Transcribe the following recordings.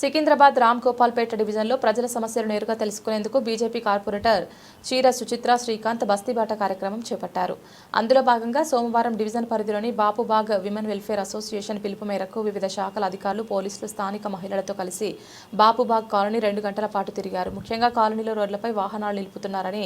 సికింద్రాబాద్ రామ్ గోపాల్పేట డివిజన్లో ప్రజల సమస్యలు నేరుగా తెలుసుకునేందుకు బీజేపీ కార్పొరేటర్ చీర సుచిత్ర శ్రీకాంత్ బస్తీబాట కార్యక్రమం చేపట్టారు. అందులో భాగంగా సోమవారం డివిజన్ పరిధిలోని బాపుబాగ్ విమెన్ వెల్ఫేర్ అసోసియేషన్ పిలుపు మేరకు వివిధ శాఖల అధికారులు పోలీసులు స్థానిక మహిళలతో కలిసి బాపుబాగ్ కాలనీ రెండు గంటల పాటు తిరిగారు. ముఖ్యంగా కాలనీలో రోడ్లపై వాహనాలు నిలుపుతున్నారని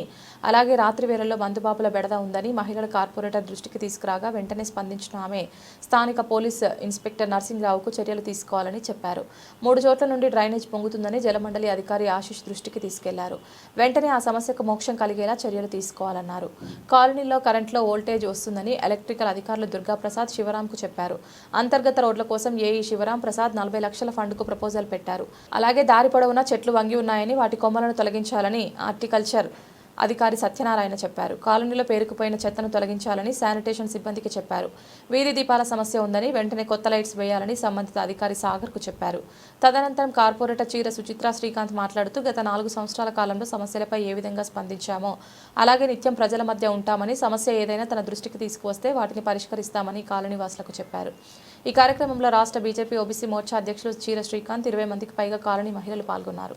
అలాగే రాత్రి వేళల్లో మందుబాబుల బెడద ఉందని మహిళల కార్పొరేటర్ దృష్టికి తీసుకురాగా వెంటనే స్పందించిన ఆమె స్థానిక పోలీస్ ఇన్స్పెక్టర్ నర్సింగ్రావుకు చర్యలు తీసుకోవాలని చెప్పారు. మూడు చెట్ల నుండి డ్రైనేజ్ పొంగుతుందని జలమండలి అధికారి ఆశిష్ దృష్టికి తీసుకెళ్ళారు. వెంటనే ఆ సమస్యకు మోక్షం కలిగేలా చర్యలు తీసుకోవాలన్నారు. కాలనీలో కరెంట్లో వోల్టేజ్ వస్తుందని ఎలక్ట్రికల్ అధికారులు దుర్గాప్రసాద్ శివరాంకు చెప్పారు. అంతర్గత రోడ్ల కోసం ఏఈ శివరాం ప్రసాద్ నలభై లక్షల ఫండ్కు ప్రపోజల్ పెట్టారు. అలాగే దారి పొడవునా చెట్లు వంగి ఉన్నాయని వాటి కొమ్మలను తొలగించాలని హార్టికల్చర్ అధికారి సత్యనారాయణ చెప్పారు. కాలనీలో పేరుకుపోయిన చెత్తను తొలగించాలని శానిటేషన్ సిబ్బందికి చెప్పారు. వీధి దీపాల సమస్య ఉందని వెంటనే కొత్త లైట్స్ వేయాలని సంబంధిత అధికారి సాగర్కు చెప్పారు. తదనంతరం కార్పొరేటర్ చీర సుచిత్ర శ్రీకాంత్ మాట్లాడుతూ గత నాలుగు సంవత్సరాల కాలంలో సమస్యలపై ఏ విధంగా స్పందించామో అలాగే నిత్యం ప్రజల మధ్య ఉంటామని సమస్య ఏదైనా తన దృష్టికి తీసుకువస్తే వాటిని పరిష్కరిస్తామని కాలనీవాసులకు చెప్పారు. ఈ కార్యక్రమంలో రాష్ట్ర బీజేపీ ఓబీసీ మోర్చా అధ్యక్షులు చీర శ్రీకాంత్ ఇరవై మందికి పైగా కాలనీ మహిళలు పాల్గొన్నారు.